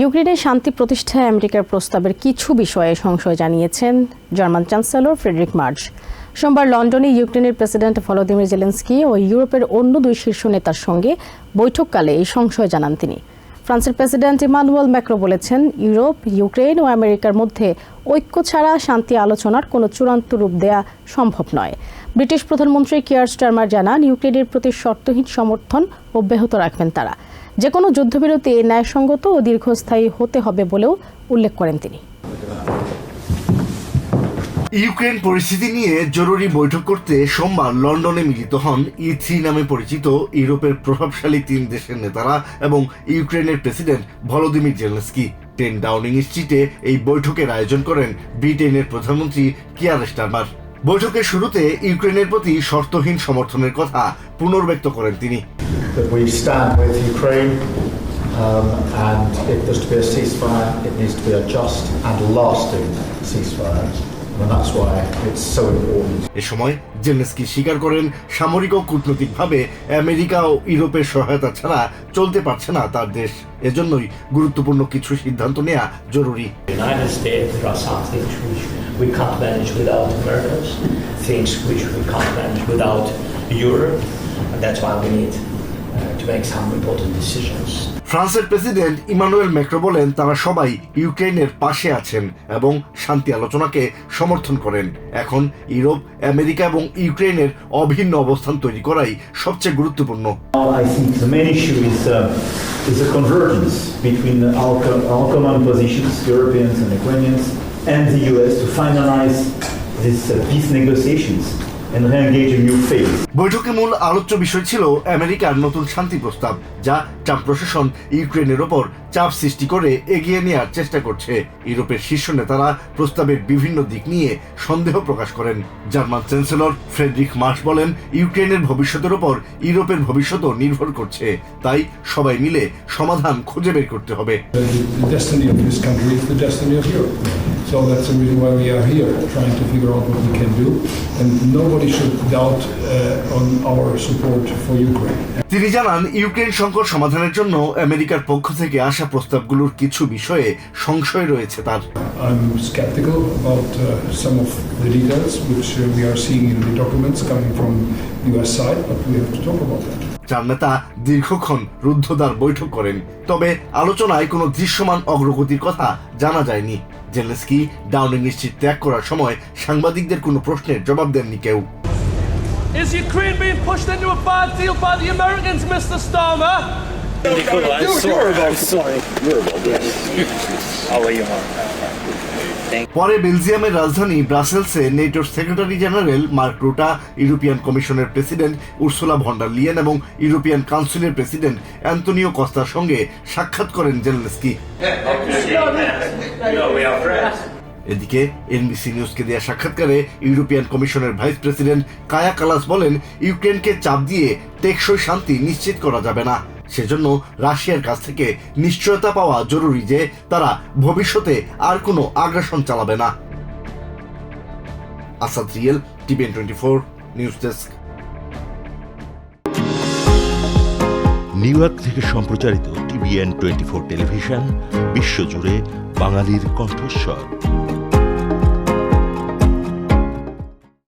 ইউক্রেনে শান্তি প্রতিষ্ঠায় আমেরিকার প্রস্তাবের কিছু বিষয়ে সংশয় জানিয়েছেন জার্মান চ্যান্সেলর ফ্রেডরিক মার্চ সোমবার লন্ডনে ইউক্রেনের প্রেসিডেন্ট ভলোদিমির জেলেন্সকি ও ইউরোপের অন্য দুই শীর্ষ নেতার সঙ্গে বৈঠককালে এই সংশয় জানান তিনি। ফ্রান্সের প্রেসিডেন্ট ইমানুয়েল ম্যাক্রো বলেছেন, ইউরোপ, ইউক্রেন ও আমেরিকার মধ্যে ঐক্য ছাড়া শান্তি আলোচনার কোনো চূড়ান্ত রূপ দেয়া সম্ভব নয়। ব্রিটিশ প্রধানমন্ত্রী কিয়ার স্টারমার জানান, ইউক্রেনের প্রতি শর্তহীন সমর্থন অব্যাহত রাখবেন তারা। যে কোনো যুদ্ধবিরতি ন্যায়সঙ্গত ও দীর্ঘস্থায়ী হতে হবে বলেও উল্লেখ করেন তিনি। ইউক্রেন পরিস্থিতি নিয়ে জরুরি বৈঠক করতে সোমবার লন্ডনে মিলিত হন ই থ্রি নামে পরিচিত ইউরোপের প্রভাবশালী তিন দেশের নেতারা এবং ইউক্রেনের president Volodymyr Zelensky. Ten Downing স্ট্রিটে এই বৈঠকের আয়োজন করেন ব্রিটেনের প্রধানমন্ত্রী কিয়ার স্টারমার। বৈঠকের শুরুতে ইউক্রেনের প্রতি শর্তহীন সমর্থনের কথা পুনর্ব্যক্ত করেন তিনি। That we stand with Ukraine, um, and if there's to be a ceasefire, it needs to be a just and lasting ceasefire. And that's why it's so important. এ সময় জেলেন্সকি স্বীকার করেন সামরিক ও কূটনৈতিকভাবে আমেরিকা ও ইউরোপের সহায়তা ছাড়া চলতে পারছে না তার দেশ এজন্যই গুরুত্বপূর্ণ কিছু সিদ্ধান্ত নেওয়া জরুরি United States, there are some things which we can't manage without Americans, things which we can't manage without Europe, and that's why we need uh, to make some important decisions. ফ্রান্সের প্রেসিডেন্ট ইমানুয়েল ম্যাক্রো বলেন তারা সবাই ইউক্রেনের পাশে আছেন এবং শান্তি আলোচনাকে সমর্থন করেন এখন ইউরোপ আমেরিকা এবং ইউক্রেনের অভিন্ন অবস্থান তৈরি করাই সবচেয়ে গুরুত্বপূর্ণ I think the main issue is uh, is a convergence between our, our common positions, Europeans and Ukrainians, and the US to finalize these uh, peace negotiations বৈঠকে মূল আলোচ্য বিষয় ছিল আমেরিকার নতুন শান্তি প্রস্তাব যা ট্রাম্প প্রশাসন ইউক্রেনের ওপর চাপ সৃষ্টি করে এগিয়ে নেওয়ার চেষ্টা করছে। ইউরোপের শীর্ষ নেতারা প্রস্তাবের বিভিন্ন দিক নিয়ে সন্দেহ প্রকাশ করেন। জার্মান চ্যান্সেলর ফ্রেডরিক মার্শ বলেন ইউক্রেনের ভবিষ্যতের ওপর ইউরোপের ভবিষ্যতও নির্ভর করছে। তাই সবাই মিলে সমাধান খুঁজে বের করতে হবে। So that's the reason why we are here, trying to figure out what we can do. And nobody should doubt uh, on our support for Ukraine. তিনি জানান ইউক্রেন সংকট সমাধানের জন্য আমেরিকার পক্ষ থেকে আসা প্রস্তাবগুলোর কিছু বিষয়ে সংশয় রয়েছে তার I'm skeptical about uh, some of the details which uh, we are seeing in the documents coming from US side, but we have to talk about that. চার নেতা দীর্ঘক্ষণ রুদ্ধদ্বার বৈঠক করেন তবে আলোচনায় কোনো দৃশ্যমান অগ্রগতির কথা জানা যায়নি জেলেন্সকি ডাউনিং স্ট্রিট ত্যাগ করার সময় সাংবাদিকদের কোনো প্রশ্নের জবাব দেননি কেউ Is Ukraine being pushed into a bad deal by the Americans, Mr. Starmer? পরে বেলজিয়ামের রাজধানী ব্রাসেলসে নেটোর secretary general Mark Rutte, European কমিশনের president Ursula von der Leyen এবং ইউরোপিয়ান কাউন্সিলের প্রেসিডেন্ট অ্যান্তনিও কস্তার সঙ্গে সাক্ষাৎ করেন জেলেন্সকি। এদিকে এনবিসি নিউজকে দেওয়া সাক্ষাৎকারে ইউরোপিয়ান কমিশনের ভাইস প্রেসিডেন্ট কায়া কালাস বলেন, ইউক্রেনকে চাপ দিয়ে টেকসই শান্তি নিশ্চিত করা যাবে না। সেজন্য রাশিয়ার কাছ থেকে নিশ্চয়তা পাওয়া জরুরি যে তারা ভবিষ্যতে আর কোনো আগ্রাসন চালাবে না। Asad real, TVN twenty four, news desk. New York থেকে সম্প্রচারিত টিভিএন টোয়েন্টি ফোর টেলিভিশন, বিশ্বজুড়ে বাঙালির কণ্ঠস্বর।